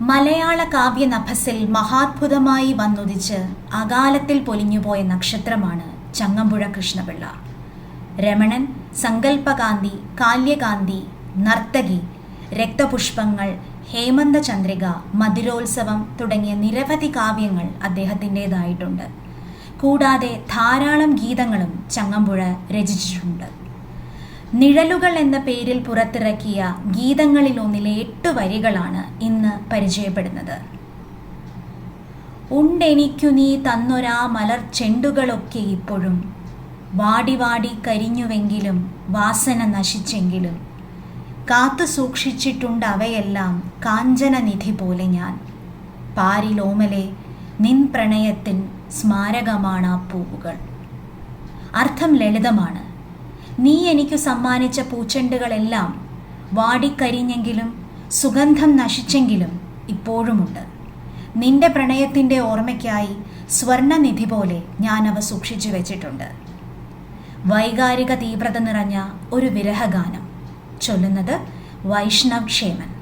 മലയാള കാവ്യ നഭസിൽ മഹാത്ഭുതമായി വന്നുദിച്ച് അകാലത്തിൽ പൊലിഞ്ഞുപോയ നക്ഷത്രമാണ് ചങ്ങമ്പുഴ കൃഷ്ണപിള്ള. രമണൻ സങ്കല്പകാന്തി കാല്യകാന്തി നർത്തകി രക്തപുഷ്പങ്ങൾ ഹേമന്ത ചന്ദ്രിക മധുരോത്സവം തുടങ്ങിയ നിരവധി കാവ്യങ്ങൾ അദ്ദേഹത്തിന്റെതായിട്ടുണ്ട്. കൂടാതെ ധാരാളം ഗീതങ്ങളും ചങ്ങമ്പുഴ രചിച്ചിട്ടുണ്ട്. നിഴലുകൾ എന്ന പേരിൽ പുറത്തിറക്കിയ ഗീതങ്ങളിലൊന്നിലെ എട്ട് വരികളാണ് ഇന്ന് പരിചയപ്പെടുന്നത്. ഉണ്ടെനിക്കു നീ തന്നൊരാ മലർ ചെണ്ടുകളൊക്കെ ഇപ്പോഴും. വാടി വാടി കരിഞ്ഞുവെങ്കിലും വാസന നശിച്ചെങ്കിലും. കാത്തു സൂക്ഷിച്ചിട്ടുണ്ട് അവയെല്ലാം കാഞ്ചനനിധി പോലെ ഞാൻ. പാരിലോമലെ നിൻ പ്രണയത്തിൻ സ്മാരകമാണ് ആ പൂവുകൾ. അർത്ഥം ലളിതമാണ്. നീ എനിക്കു സമ്മാനിച്ച പൂച്ചെണ്ടുകളെല്ലാം വാടിക്കരിഞ്ഞെങ്കിലും സുഗന്ധം നശിച്ചെങ്കിലും ഇപ്പോഴുമുണ്ട്. നിന്റെ പ്രണയത്തിന്റെ ഓർമ്മയ്ക്കായി സ്വർണനിധി പോലെ ഞാൻ അവ സൂക്ഷിച്ചു വെച്ചിട്ടുണ്ട്. വൈകാരിക തീവ്രത നിറഞ്ഞ ഒരു വിരഹഗാനം. ചൊല്ലുന്നത് വൈഷ്ണവ് ക്ഷേമൻ.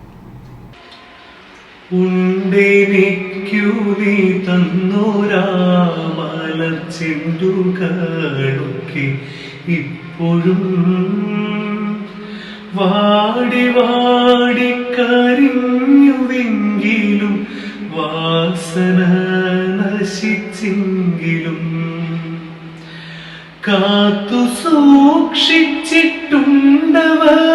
ഉണ്ടെനിക്കു നീ തന്നോരാ മലർച്ചെണ്ടുകളൊക്കെ ഇപ്പോഴും വാടി വാടി കരിഞ്ഞുവെങ്കിലും വാസന നശിച്ചെങ്കിലും കാത്തു സൂക്ഷിച്ചിട്ടുണ്ടവയെല്ലാം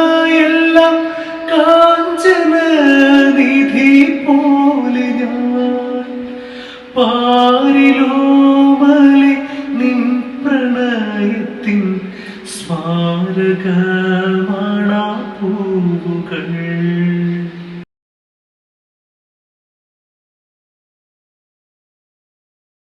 സ്മാരകമാണ് പൂവുകൾ.